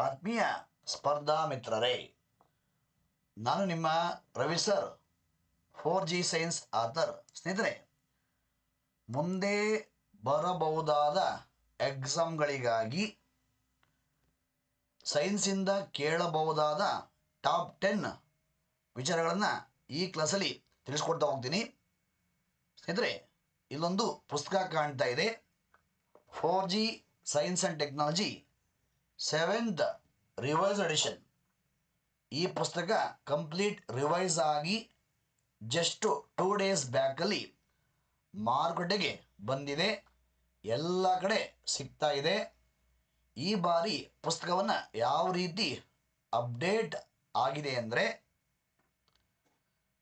ಆತ್ಮೀಯ ಸ್ಪರ್ಧಾ ಮಿತ್ರರೇ, ನಾನು ನಿಮ್ಮ Ravi four G science author. ಸ್ನೇಹಿತರೆ, ಮುಂದೆ ಬರಬಹುದಾದ ಎಕ್ಸಾಮ್ಗಳಿಗಾಗಿ ಸೈನ್ಸಿಂದ ಕೇಳಬಹುದಾದ ಟಾಪ್ ಟೆನ್ ವಿಚಾರಗಳನ್ನು ಈ ಕ್ಲಾಸಲ್ಲಿ ತಿಳಿಸ್ಕೊಡ್ತಾ ಹೋಗ್ತೀನಿ. ಸ್ನೇಹಿತರೆ, ಇಲ್ಲೊಂದು ಪುಸ್ತಕ ಕಾಣ್ತಾ ಇದೆ. Four G science and technology seventh revise edition. ಈ ಪುಸ್ತಕ ಕಂಪ್ಲೀಟ್ ರಿವೈಸ್ ಆಗಿ ಜಸ್ಟ್ ಟೂ ಡೇಸ್ ಬ್ಯಾಕಲ್ಲಿ ಮಾರುಕಟ್ಟೆಗೆ ಬಂದಿದೆ. ಎಲ್ಲ ಕಡೆ ಸಿಗ್ತಾ ಇದೆ. ಈ ಬಾರಿ ಪುಸ್ತಕವನ್ನು ಯಾವ ರೀತಿ ಅಪ್ಡೇಟ್ ಆಗಿದೆ ಅಂದರೆ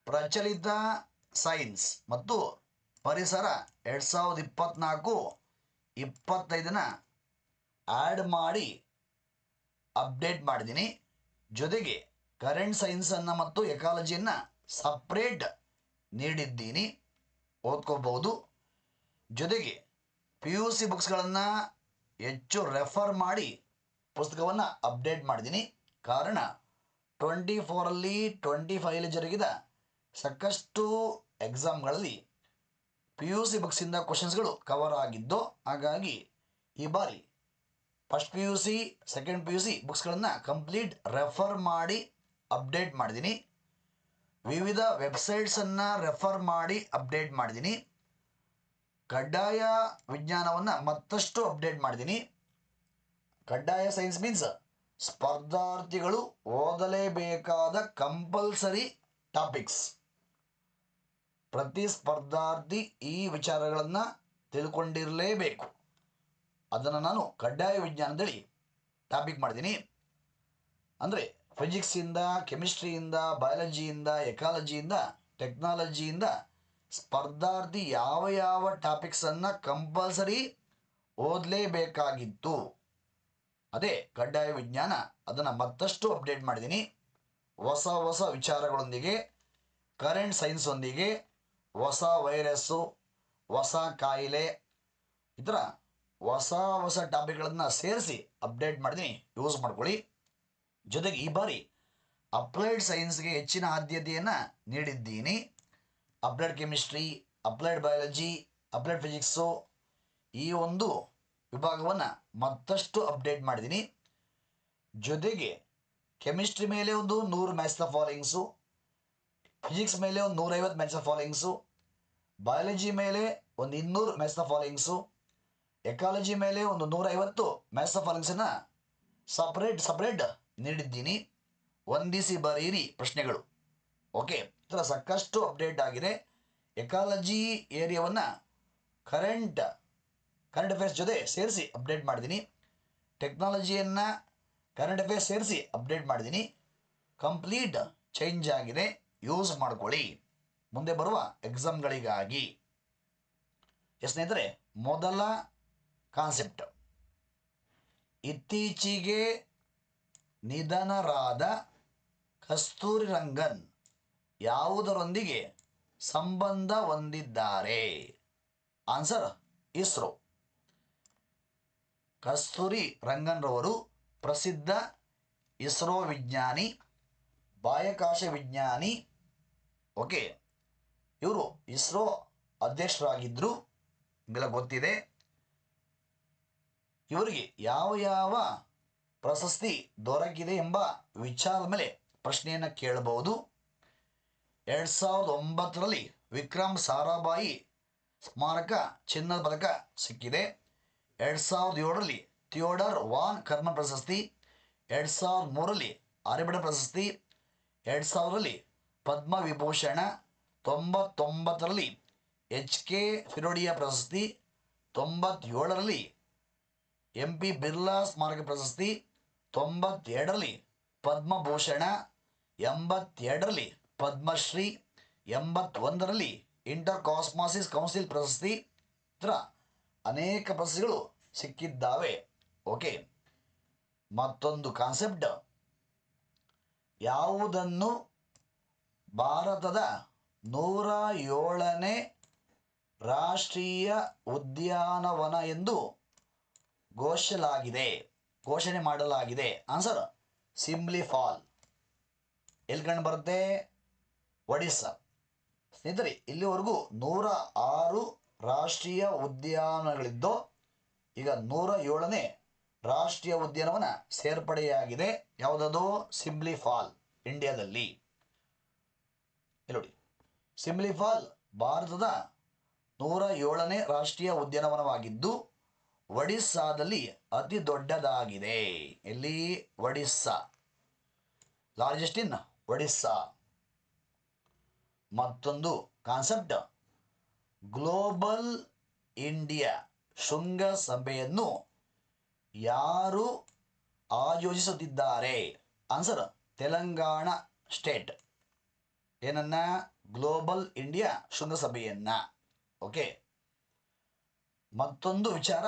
ಪ್ರಚಲಿತ ಸೈನ್ಸ್ ಮತ್ತು ಪರಿಸರ ಎರಡು ಸಾವಿರದ ಇಪ್ಪತ್ತ್ನಾಲ್ಕು ಇಪ್ಪತ್ತೈದನ ಆ್ಯಡ್ ಮಾಡಿ ಅಪ್ಡೇಟ್ ಮಾಡಿದ್ದೀನಿ. ಜೊತೆಗೆ ಕರೆಂಟ್ ಸೈನ್ಸನ್ನು ಮತ್ತು ಎಕಾಲಜಿಯನ್ನು ಸಪ್ರೇಟ್ ನೀಡಿದ್ದೀನಿ. ಓದ್ಕೋಬಹುದು ಜೊತೆಗೆ ಪಿ ಯು ಸಿ ಬುಕ್ಸ್ಗಳನ್ನು ಹೆಚ್ಚು ರೆಫರ್ ಮಾಡಿ ಪುಸ್ತಕವನ್ನು ಅಪ್ಡೇಟ್ ಮಾಡಿದ್ದೀನಿ. ಕಾರಣ ಟ್ವೆಂಟಿ ಫೋರಲ್ಲಿ ಟ್ವೆಂಟಿ ಫೈವಲ್ಲಿ ಜರುಗಿದ ಸಾಕಷ್ಟು ಎಕ್ಸಾಮ್ಗಳಲ್ಲಿ ಪಿ ಯು ಸಿ ಬುಕ್ಸಿಂದ ಕ್ವಶನ್ಸ್ಗಳು ಕವರ್ ಆಗಿದ್ದು, ಹಾಗಾಗಿ ಈ ಬಾರಿ first P U C second P U C ಬುಕ್ಸ್ಗಳನ್ನು complete refer ಮಾಡಿ ಅಪ್ಡೇಟ್ ಮಾಡಿದ್ದೀನಿ ವಿವಿಧ ವೆಬ್ಸೈಟ್ಸನ್ನು ರೆಫರ್ ಮಾಡಿ ಅಪ್ಡೇಟ್ ಮಾಡಿದ್ದೀನಿ ಕಡ್ಡಾಯ ವಿಜ್ಞಾನವನ್ನು ಮತ್ತಷ್ಟು ಅಪ್ಡೇಟ್ ಮಾಡಿದ್ದೀನಿ ಕಡ್ಡಾಯ ಸೈನ್ಸ್ ಮೀನ್ಸ್ ಸ್ಪರ್ಧಾರ್ಥಿಗಳು ಓದಲೇಬೇಕಾದ ಕಂಪಲ್ಸರಿ ಟಾಪಿಕ್ಸ್ ಪ್ರತಿ ಸ್ಪರ್ಧಾರ್ಥಿ ಈ ವಿಚಾರಗಳನ್ನು ತಿಳ್ಕೊಂಡಿರಲೇಬೇಕು. ಅದನ್ನು ನಾನು ಕಡ್ಡಾಯ ವಿಜ್ಞಾನ ಅಂತೇಳಿ ಟಾಪಿಕ್ ಮಾಡಿದ್ದೀನಿ ಅಂದರೆ ಫಿಸಿಕ್ಸಿಂದ ಕೆಮಿಸ್ಟ್ರಿಯಿಂದ ಬಯಾಲಜಿಯಿಂದ ಎಕಾಲಜಿಯಿಂದ ಟೆಕ್ನಾಲಜಿಯಿಂದ ಸ್ಪರ್ಧಾರ್ಥಿ ಯಾವ ಯಾವ ಟಾಪಿಕ್ಸನ್ನು ಕಂಪಲ್ಸರಿ ಓದಲೇಬೇಕಾಗಿತ್ತು. ಅದೇ ಕಡ್ಡಾಯ ವಿಜ್ಞಾನ. ಅದನ್ನು ಮತ್ತಷ್ಟು ಅಪ್ಡೇಟ್ ಮಾಡಿದ್ದೀನಿ ಹೊಸ ಹೊಸ ವಿಚಾರಗಳೊಂದಿಗೆ ಕರೆಂಟ್ ಸೈನ್ಸೊಂದಿಗೆ ಹೊಸ ವೈರಸ್ಸು ಹೊಸ ಕಾಯಿಲೆ ಈ ಥರ ಹೊಸ ಹೊಸ ಟಾಪಿಕ್ಗಳನ್ನು ಸೇರಿಸಿ ಅಪ್ಡೇಟ್ ಮಾಡ್ತೀನಿ ಯೂಸ್ ಮಾಡ್ಕೊಳ್ಳಿ. ಜೊತೆಗೆ ಈ ಬಾರಿ ಅಪ್ಲೈಡ್ ಸೈನ್ಸ್ಗೆ ಹೆಚ್ಚಿನ ಆದ್ಯತೆಯನ್ನು ನೀಡಿದ್ದೀನಿ. Applied chemistry applied biology applied physics ಈ ಒಂದು ವಿಭಾಗವನ್ನು ಮತ್ತಷ್ಟು ಅಪ್ಡೇಟ್ ಮಾಡಿದ್ದೀನಿ ಜೊತೆಗೆ ಕೆಮಿಸ್ಟ್ರಿ ಮೇಲೆ ಒಂದು ನೂರು ಮ್ಯಾಚ್ ದ ಫಾಲೋಯಿಂಗ್ಸು ಫಿಸಿಕ್ಸ್ ಮೇಲೆ ಒಂದು ನೂರೈವತ್ತು ಮ್ಯಾಚ್ ದ ಫಾಲೋಯಿಂಗ್ಸು ಬಯಾಲಜಿ ಮೇಲೆ ಒಂದು ಇನ್ನೂರು ಮ್ಯಾಚ್ ದ ಫಾಲೋಯಿಂಗ್ಸು ಎಕಾಲಜಿ ಮೇಲೆ ಒಂದು ನೂರೈವತ್ತು ಫಾಲೋಯಿಂಗ್ಸನ್ನು ಸಪ್ರೇಟ್ ಸಪ್ರೇಟ್ ನೀಡಿದ್ದೀನಿ. ಒಂದಿಸಿ ಬರೀರಿ ಪ್ರಶ್ನೆಗಳು. ಓಕೆ ಈ ಸಾಕಷ್ಟು ಅಪ್ಡೇಟ್ ಆಗಿದೆ. ಎಕಾಲಜಿ ಏರಿಯಾವನ್ನು ಕರೆಂಟ್ ಕರೆಂಟ್ ಅಫೇರ್ಸ್ ಜೊತೆ ಸೇರಿಸಿ ಅಪ್ಡೇಟ್ ಮಾಡಿದ್ದೀನಿ. ಟೆಕ್ನಾಲಜಿಯನ್ನು ಕರೆಂಟ್ ಅಫೇರ್ಸ್ ಸೇರಿಸಿ ಅಪ್ಡೇಟ್ ಮಾಡಿದ್ದೀನಿ. ಕಂಪ್ಲೀಟ್ ಚೇಂಜ್ ಆಗಿದೆ. ಯೂಸ್ ಮಾಡ್ಕೊಳ್ಳಿ. ಮುಂದೆ ಬರುವ ಎಕ್ಸಾಮ್ಗಳಿಗಾಗಿ ಎಸ್ ಸ್ನೇಹಿತರೆ, ಮೊದಲ ಕಾನ್ಸೆಪ್ಟ್. ಇತ್ತೀಚೆಗೆ ನಿಧನರಾದ ಕಸ್ತೂರಿ ರಂಗನ್ ಯಾವುದರೊಂದಿಗೆ ಸಂಬಂಧ ಹೊಂದಿದ್ದಾರೆ? ಆನ್ಸರ್ ಇಸ್ರೋ. ಕಸ್ತೂರಿ ರಂಗನ್ರವರು ಪ್ರಸಿದ್ಧ ಇಸ್ರೋ ವಿಜ್ಞಾನಿ, ಬಾಹ್ಯಾಕಾಶ ವಿಜ್ಞಾನಿ, ಓಕೆ, ಇವರು ಇಸ್ರೋ ಅಧ್ಯಕ್ಷರಾಗಿದ್ದರು ನಿಮಗೆಲ್ಲ ಗೊತ್ತಿದೆ. ಇವರಿಗೆ ಯಾವ ಯಾವ ಪ್ರಶಸ್ತಿ ದೊರಕಿದೆ ಎಂಬ ವಿಚಾರದ ಮೇಲೆ ಪ್ರಶ್ನೆಯನ್ನು ಕೇಳಬಹುದು. ಎರಡು ಸಾವಿರದ ಒಂಬತ್ತರಲ್ಲಿ ವಿಕ್ರಮ್ ಸಾರಾಭಾಯಿ ಸ್ಮಾರಕ ಚಿನ್ನದ ಪದಕ ಸಿಕ್ಕಿದೆ. ಎರಡು ಸಾವಿರದ ಏಳರಲ್ಲಿ ಥಿಯೋಡರ್ ವಾನ್ ಕರ್ಮ ಪ್ರಶಸ್ತಿ, ಎರಡು ಸಾವಿರದ ಮೂರರಲ್ಲಿ ಆರ್ಯಭಟ ಪ್ರಶಸ್ತಿ, ಎರಡು ಸಾವಿರದಲ್ಲಿ ಪದ್ಮವಿಭೂಷಣ ತೊಂಬತ್ತೊಂಬತ್ತರಲ್ಲಿ ಎಚ್ ಕೆ ಫಿರೋಡಿಯಾ ಪ್ರಶಸ್ತಿ, ತೊಂಬತ್ತೇಳರಲ್ಲಿ ಎಂ ಪಿ ಬಿರ್ಲಾ ಸ್ಮಾರಕ ಪ್ರಶಸ್ತಿ ತೊಂಬತ್ತೆರಡರಲ್ಲಿ ಪದ್ಮಭೂಷಣ, ಎಂಬತ್ತೆರಡರಲ್ಲಿ ಪದ್ಮಶ್ರೀ, ಎಂಬತ್ತೊಂದರಲ್ಲಿ ಇಂಟರ್ ಕಾಸ್ಮಾಸಿಸ್ ಕೌನ್ಸಿಲ್ ಪ್ರಶಸ್ತಿ ಹತ್ರ ಅನೇಕ ಪ್ರಶಸ್ತಿಗಳು ಸಿಕ್ಕಿದ್ದಾವೆ. ಓಕೆ. ಮತ್ತೊಂದು ಕಾನ್ಸೆಪ್ಟ್. ಯಾವುದನ್ನು ಭಾರತದ ನೂರ ಏಳನೇ ರಾಷ್ಟ್ರೀಯ ಉದ್ಯಾನವನ ಎಂದು ಘೋಷಿಸಲಾಗಿದೆ ಘೋಷಣೆ ಮಾಡಲಾಗಿದೆ. ಆನ್ಸರ್ ಸಿಂಬ್ಲಿಫಾಲ್ ಎಲ್ಲಿ ಕಂಡು ಬರುತ್ತೆ? ಒಡಿಸ್ಸಾ. ಸ್ನೇಹಿತರೆ, ಇಲ್ಲಿವರೆಗೂ ನೂರ ಆರು ರಾಷ್ಟ್ರೀಯ ಉದ್ಯಾನಗಳಿದ್ದು, ಈಗ ನೂರ ಏಳನೇ ರಾಷ್ಟ್ರೀಯ ಉದ್ಯಾನವನ ಸೇರ್ಪಡೆಯಾಗಿದೆ. ಯಾವುದದು? ಸಿಂಬ್ಲಿಫಾಲ್ ಇಂಡಿಯಾದಲ್ಲಿ ನೋಡಿ. ಸಿಂಬ್ಲಿ ಫಾಲ್ ಭಾರತದ ನೂರ ಏಳನೇ ರಾಷ್ಟ್ರೀಯ ಉದ್ಯಾನವನವಾಗಿದ್ದು ಒಡಿಸ್ಸಾದಲ್ಲಿ ಅತಿ ದೊಡ್ಡದಾಗಿದೆ. ಎಲ್ಲಿ? ಒಡಿಸ್ಸಾ. Largest in Odisha. ಮತ್ತೊಂದು ಕಾನ್ಸೆಪ್ಟ್. ಗ್ಲೋಬಲ್ ಇಂಡಿಯಾ ಶೃಂಗಸಭೆಯನ್ನು ಯಾರು ಆಯೋಜಿಸುತ್ತಿದ್ದಾರೆ? Answer, Telangana state. ಏನನ್ನ? ಗ್ಲೋಬಲ್ ಇಂಡಿಯಾ ಶೃಂಗಸಭೆಯನ್ನ. ಓಕೆ. ಮತ್ತೊಂದು ವಿಚಾರ.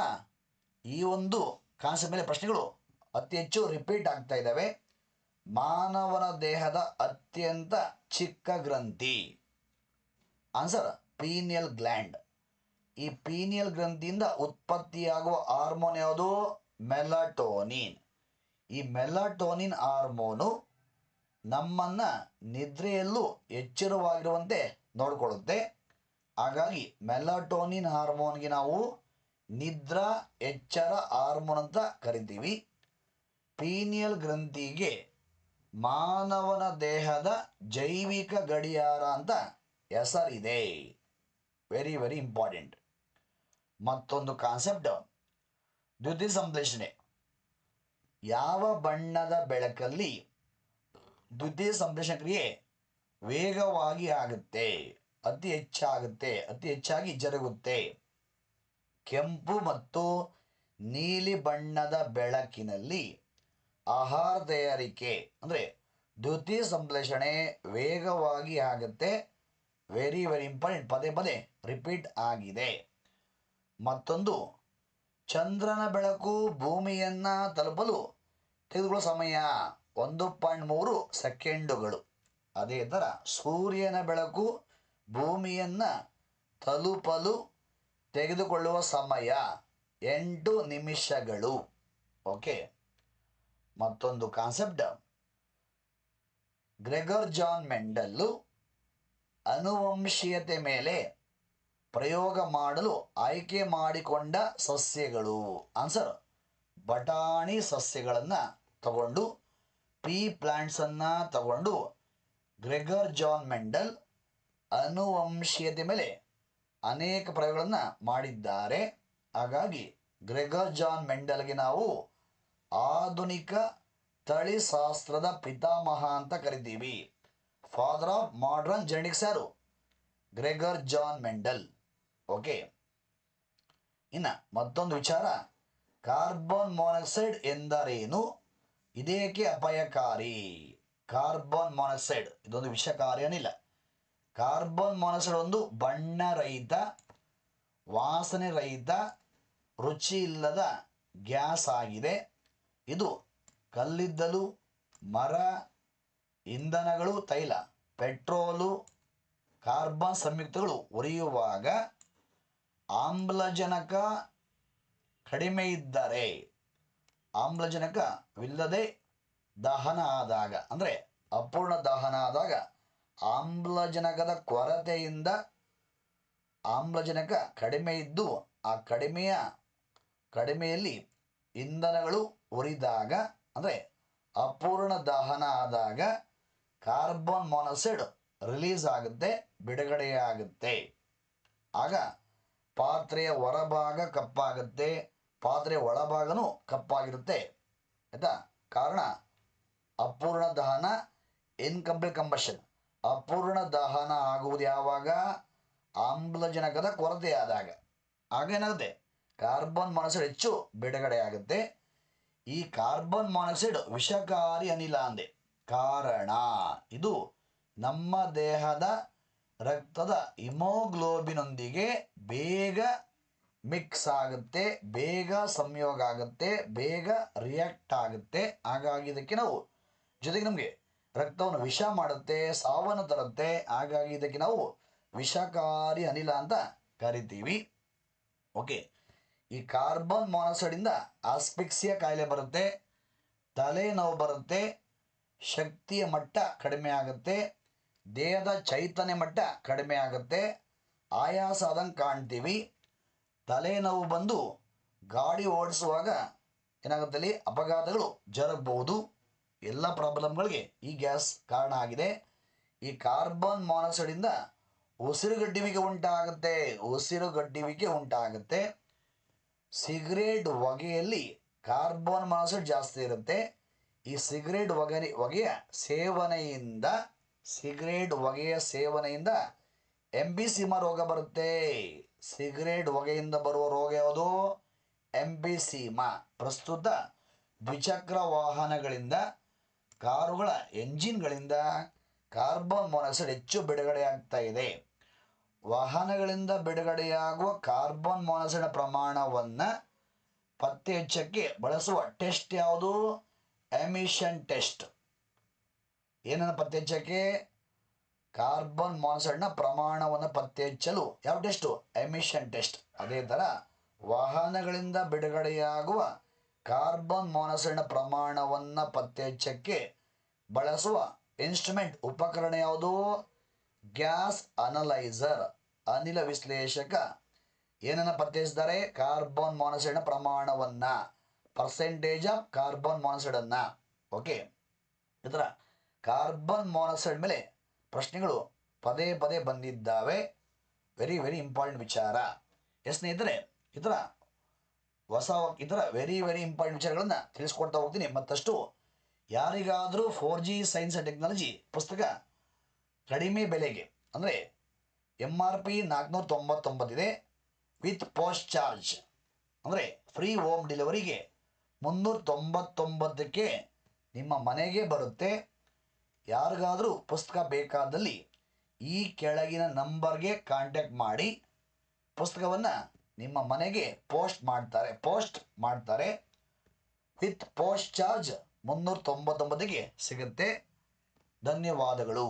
ಈ ಒಂದು ಕಾನ್ಸೆಪ್ಟ್ ಮೇಲೆ ಪ್ರಶ್ನೆಗಳು ಅತಿ ಹೆಚ್ಚು ರಿಪೀಟ್ ಆಗ್ತಾ ಇದ್ದಾವೆ. ಮಾನವನ ದೇಹದ ಅತ್ಯಂತ ಚಿಕ್ಕ ಗ್ರಂಥಿ. ಆನ್ಸರ್ ಪೀನಿಯಲ್ ಗ್ಲ್ಯಾಂಡ್ ಈ ಪೀನಿಯಲ್ ಗ್ರಂಥಿಯಿಂದ ಉತ್ಪತ್ತಿಯಾಗುವ ಹಾರ್ಮೋನ್ ಯಾವುದು? ಮೆಲಟೋನಿನ್ ಈ ಮೆಲಟೋನಿನ್ ಹಾರ್ಮೋನು ನಮ್ಮನ್ನ ನಿದ್ರೆಯಲ್ಲೂ ಎಚ್ಚರವಾಗಿರುವಂತೆ ನೋಡಿಕೊಳ್ಳುತ್ತೆ. ಹಾಗಾಗಿ ಮೆಲಟೋನಿನ್ ಹಾರ್ಮೋನ್ಗೆ ನಾವು ನಿದ್ರಾ, ಎಚ್ಚರ ಹಾರ್ಮೋನ್ ಅಂತ ಕರಿತೀವಿ. ಪೀನಿಯಲ್ ಗ್ರಂಥಿಗೆ ಮಾನವನ ದೇಹದ ಜೈವಿಕ ಗಡಿಯಾರ ಅಂತ ಹೆಸರಿದೆ. ವೆರಿ ವೆರಿ ಇಂಪಾರ್ಟೆಂಟ್ ಮತ್ತೊಂದು ಕಾನ್ಸೆಪ್ಟ್ ದ್ಯುತಿ ಸಂಶ್ಲೇಷಣೆ. ಯಾವ ಬಣ್ಣದ ಬೆಳಕಲ್ಲಿ ದ್ವಿತೀಯ ಸಂಶ್ಲೇಷಣ ಕ್ರಿಯೆ ವೇಗವಾಗಿ ಆಗುತ್ತೆ, ಅತಿ ಹೆಚ್ಚಾಗುತ್ತೆ, ಅತಿ ಹೆಚ್ಚಾಗಿ ಜರುಗುತ್ತೆ. ಕೆಂಪು ಮತ್ತು ನೀಲಿ ಬಣ್ಣದ ಬೆಳಕಿನಲ್ಲಿ ಆಹಾರ ತಯಾರಿಕೆ, ಅಂದರೆ ದ್ಯುತಿ ಸಂಶ್ಲೇಷಣೆ ವೇಗವಾಗಿ ಆಗುತ್ತೆ. ವೆರಿ ವೆರಿ ಇಂಪಾರ್ಟೆಂಟ್ ಪದೇ ಪದೇ ರಿಪೀಟ್ ಆಗಿದೆ. ಮತ್ತೊಂದು, ಚಂದ್ರನ ಬೆಳಕು ಭೂಮಿಯನ್ನು ತಲುಪಲು ತೆಗೆದುಕೊಳ್ಳೋ ಸಮಯ ಒಂದು ಪಾಯಿಂಟ್ ಮೂರು ಸೆಕೆಂಡುಗಳು. ಅದೇ ಥರ ಸೂರ್ಯನ ಬೆಳಕು ಭೂಮಿಯನ್ನು ತಲುಪಲು ತೆಗೆದುಕೊಳ್ಳುವ ಸಮಯ ಎಂಟು ನಿಮಿಷಗಳು. ಓಕೆ ಮತ್ತೊಂದು ಕಾನ್ಸೆಪ್ಟ್ ಗ್ರೆಗರ್ ಜಾನ್ ಮೆಂಡಲ್ಲು ಅನುವಂಶೀಯತೆ ಮೇಲೆ ಪ್ರಯೋಗ ಮಾಡಲು ಆಯ್ಕೆ ಮಾಡಿಕೊಂಡ ಸಸ್ಯಗಳು. ಆನ್ಸರ್ ಬಟಾಣಿ ಸಸ್ಯಗಳನ್ನು ತಗೊಂಡು, ಪೀ ಪ್ಲಾಂಟ್ಸನ್ನು ತಗೊಂಡು ಗ್ರೆಗರ್ ಜಾನ್ ಮೆಂಡಲ್ ಅನುವಂಶೀಯತೆ ಮೇಲೆ ಅನೇಕ ಪ್ರಯೋಗಗಳನ್ನು ಮಾಡಿದ್ದಾರೆ. ಹಾಗಾಗಿ ಗ್ರೆಗರ್ ಜಾನ್ ಮೆಂಡಲ್ಗೆ ನಾವು ಆಧುನಿಕ ತಳಿಶಾಸ್ತ್ರದ ಪಿತಾಮಹ ಅಂತ ಕರಿತೀವಿ. ಫಾದರ್ ಆಫ್ ಮಾಡ್ರನ್ ಜೆನೆಟಿಕ್ಸ್ ಯಾರು? Gregor John Mendel. ಓಕೆ ಇನ್ನು ಮತ್ತೊಂದು ವಿಚಾರ. ಕಾರ್ಬನ್ ಮಾನಾಕ್ಸೈಡ್ ಎಂದರೇನು? ಇದೇಕೆ ಅಪಾಯಕಾರಿ? Carbon monoxide. ಇದೊಂದು ವಿಷಕಾರಿ ಏನಿಲ್ಲ ಕಾರ್ಬನ್ ಮೊನಾಕ್ಸೈಡ್ ಒಂದು ಬಣ್ಣರಹಿತ ವಾಸನೆ ರಹಿತ, ರುಚಿ ಇಲ್ಲದ ಗ್ಯಾಸ್ ಆಗಿದೆ. ಇದು ಕಲ್ಲಿದ್ದಲು, ಮರ, ಇಂಧನಗಳು, ತೈಲ, ಪೆಟ್ರೋಲು, ಕಾರ್ಬನ್ ಸಂಯುಕ್ತಗಳು ಉರಿಯುವಾಗ ಆಮ್ಲಜನಕ ಕಡಿಮೆ ಇದ್ದರೆ, ಆಮ್ಲಜನಕವಿಲ್ಲದೆ ದಹನ ಆದಾಗ, ಅಂದರೆ ಅಪೂರ್ಣ ದಹನ ಆದಾಗ ಆಮ್ಲಜನಕದ ಕೊರತೆಯಿಂದ ಆಮ್ಲಜನಕ ಕಡಿಮೆ ಇದ್ದು, ಆ ಕಡಿಮೆಯ, ಕಡಿಮೆಯಲ್ಲಿ ಇಂಧನಗಳು ಉರಿದಾಗ, ಅಂದರೆ ಅಪೂರ್ಣ ದಹನ ಆದಾಗ ಕಾರ್ಬನ್ ಮಾನಾಕ್ಸೈಡ್ ರಿಲೀಸ್ ಆಗುತ್ತೆ, ಬಿಡುಗಡೆಯಾಗುತ್ತೆ. ಆಗ ಪಾತ್ರೆಯ ಹೊರಭಾಗ ಕಪ್ಪಾಗುತ್ತೆ, ಪಾತ್ರೆಯ ಒಳಭಾಗನೂ ಕಪ್ಪಾಗಿರುತ್ತೆ. ಆಯ್ತಾ? ಕಾರಣ, ಅಪೂರ್ಣ ದಹನ ಇನ್ಕಂಪ್ಲೀಟ್ ಕಂಬಷನ್ ಅಪೂರ್ಣ ದಹನ ಆಗುವುದು ಯಾವಾಗ? ಆಮ್ಲಜನಕದ ಕೊರತೆ ಆದಾಗ ಆಗೇನಾಗುತ್ತೆ ಕಾರ್ಬನ್ ಮಾನಾಕ್ಸೈಡ್ ಹೆಚ್ಚು ಬಿಡುಗಡೆ ಆಗುತ್ತೆ ಈ ಕಾರ್ಬನ್ ಮಾನಾಕ್ಸೈಡ್ ವಿಷಕಾರಿ ಅನಿಲ ಅಂದೆ. ಕಾರಣ, ಇದು ನಮ್ಮ ದೇಹದ ರಕ್ತದ ಹಿಮೋಗ್ಲೋಬಿನೊಂದಿಗೆ ಬೇಗ ಮಿಕ್ಸ್ ಆಗುತ್ತೆ, ಬೇಗ ಸಂಯೋಗ ಆಗುತ್ತೆ, ಬೇಗ ರಿಯಾಕ್ಟ್ ಆಗುತ್ತೆ. ಹಾಗಾಗಿ ಇದಕ್ಕೆ ನಾವು, ಜೊತೆಗೆ ನಮಗೆ ರಕ್ತವನ್ನು ವಿಷ ಮಾಡುತ್ತೆ, ಸಾವನ್ನು ತರುತ್ತೆ. ಹಾಗಾಗಿ ಇದಕ್ಕೆ ನಾವು ವಿಷಕಾರಿ ಅನಿಲ ಅಂತ ಕರಿತೀವಿ. ಓಕೆ ಈ ಕಾರ್ಬನ್ ಮಾನಾಕ್ಸೈಡಿಂದ ಆಸ್ಪಿಕ್ಸಿಯ ಕಾಯಿಲೆ ಬರುತ್ತೆ ತಲೆನೋವು ಬರುತ್ತೆ, ಶಕ್ತಿಯ ಮಟ್ಟ ಕಡಿಮೆ ಆಗುತ್ತೆ, ದೇಹದ ಚೈತನ್ಯ ಮಟ್ಟ ಕಡಿಮೆ ಆಗುತ್ತೆ, ಆಯಾಸ ಆದಂಗೆ ಕಾಣ್ತೀವಿ. ತಲೆನೋವು ಬಂದು ಗಾಡಿ ಓಡಿಸುವಾಗ ಏನಾಗುತ್ತೆ ಅಲ್ಲಿ ಅಪಘಾತಗಳು ಜರುಗಬಹುದು ಎಲ್ಲ ಪ್ರಾಬ್ಲಮ್ಗಳಿಗೆ ಈ ಗ್ಯಾಸ್ ಕಾರಣ ಆಗಿದೆ. ಈ ಕಾರ್ಬನ್ ಮಾನಾಕ್ಸೈಡಿಂದ ಉಸಿರುಗಟ್ಟುವಿಕೆ ಉಂಟಾಗುತ್ತೆ ಉಸಿರುಗಟ್ಟುವಿಕೆ ಉಂಟಾಗುತ್ತೆ. ಸಿಗರೇಟ್ ಹೊಗೆಯಲ್ಲಿ ಕಾರ್ಬನ್ ಮಾನಾಕ್ಸೈಡ್ ಜಾಸ್ತಿ ಇರುತ್ತೆ. ಈ ಸಿಗರೇಟ್ ಹೊಗೆ ಹೊಗೆಯ ಸೇವನೆಯಿಂದ, ಸಿಗರೇಟ್ ಹೊಗೆಯ ಸೇವನೆಯಿಂದ ಎಂಬಿಸಿಮಾ ರೋಗ ಬರುತ್ತೆ. ಸಿಗರೇಟ್ ಹೊಗೆಯಿಂದ ಬರುವ ರೋಗ ಯಾವುದು? ಎಂಬಿಸಿಮಾ ಪ್ರಸ್ತುತ ದ್ವಿಚಕ್ರ ವಾಹನಗಳಿಂದ ಕಾರುಗಳ ಎಂಜಿನ್ಗಳಿಂದ ಕಾರ್ಬನ್ ಮೊನಾಕ್ಸೈಡ್ ಹೆಚ್ಚು ಬಿಡುಗಡೆಯಾಗ್ತಾ ಇದೆ. ವಾಹನಗಳಿಂದ ಬಿಡುಗಡೆಯಾಗುವ ಕಾರ್ಬನ್ ಮೊನಾಕ್ಸೈಡ್ ಪ್ರಮಾಣವನ್ನು ಪತ್ತೆ ಹಚ್ಚಕ್ಕೆ ಬಳಸುವ ಟೆಸ್ಟ್ ಯಾವುದು? Emission test. ಏನನ್ನು ಪತ್ತೆ ಹಚ್ಚಕ್ಕೆ ಕಾರ್ಬನ್ ಮಾನಾಕ್ಸೈಡ್ನ ಪ್ರಮಾಣವನ್ನು ಪತ್ತೆ ಹಚ್ಚಲು ಯಾವ ಟೆಸ್ಟು? Emission test. ಅದೇ ಥರ ವಾಹನಗಳಿಂದ ಬಿಡುಗಡೆಯಾಗುವ ಕಾರ್ಬನ್ ಮಾನಾಕ್ಸೈಡ್ನ ಪ್ರಮಾಣವನ್ನು ಪತ್ತೆಹಚ್ಚಕ್ಕೆ ಬಳಸುವ ಇನ್ಸ್ಟ್ರುಮೆಂಟ್ ಉಪಕರಣ ಯಾವುದು? Gas analyser. ಅನಿಲ ವಿಶ್ಲೇಷಕ ಏನನ್ನು ಪತ್ತೆ ಹಚ್ಚಿದ್ದಾರೆ ಕಾರ್ಬನ್ ಮಾನಾಕ್ಸೈಡ್ನ ಪ್ರಮಾಣವನ್ನು. ಪರ್ಸೆಂಟೇಜ್ ಆಫ್ ಕಾರ್ಬನ್ ಮಾನಾಕ್ಸೈಡನ್ನು. ಓಕೆ. ಇದರ ಕಾರ್ಬನ್ ಮೋನಾಕ್ಸೈಡ್ ಮೇಲೆ ಪ್ರಶ್ನೆಗಳು ಪದೇ ಪದೇ ಬಂದಿದ್ದಾವೆ. ವೆರಿ ವೆರಿ ಇಂಪಾರ್ಟೆಂಟ್ ವಿಚಾರ. ಎಸ್ ಸ್ನೇಹಿತರೆ, ಇದರ ಹೊಸ ಇದರ ವೆರಿ ವೆರಿ ಇಂಪಾರ್ಟೆಂಟ್ ವಿಚಾರಗಳನ್ನು ತಿಳಿಸ್ಕೊಡ್ತಾ ಹೋಗ್ತೀನಿ. ಮತ್ತಷ್ಟು ಯಾರಿಗಾದರೂ four G science and technology ಪುಸ್ತಕ ಕಡಿಮೆ ಬೆಲೆಗೆ, ಅಂದರೆ ಎಂ ಆರ್ ಪಿ ನಾಲ್ಕುನೂರ ತೊಂಬತ್ತೊಂಬತ್ತಿದೆ ವಿತ್ ಪೋಸ್ಟ್ ಚಾರ್ಜ್ ಅಂದರೆ ಫ್ರೀ ಹೋಮ್ ಡೆಲಿವರಿಗೆ ಮುನ್ನೂರ ತೊಂಬತ್ತೊಂಬತ್ತಕ್ಕೆ ನಿಮ್ಮ ಮನೆಗೆ ಬರುತ್ತೆ. ಯಾರಿಗಾದರೂ ಪುಸ್ತಕ ಬೇಕಾದಲ್ಲಿ ಈ ಕೆಳಗಿನ ನಂಬರ್ಗೆ ಕಾಂಟ್ಯಾಕ್ಟ್ ಮಾಡಿ ಪುಸ್ತಕವನ್ನು ನಿಮ್ಮ ಮನೆಗೆ ಪೋಸ್ಟ್ ಮಾಡ್ತಾರೆ ಪೋಸ್ಟ್ ಮಾಡ್ತಾರೆ. ವಿತ್ ಪೋಸ್ಟ್ ಚಾರ್ಜ್ ಮುನ್ನೂರ ತೊಂಬತ್ತೊಂಬತ್ತಿಗೆ ಸಿಗುತ್ತೆ. ಧನ್ಯವಾದಗಳು.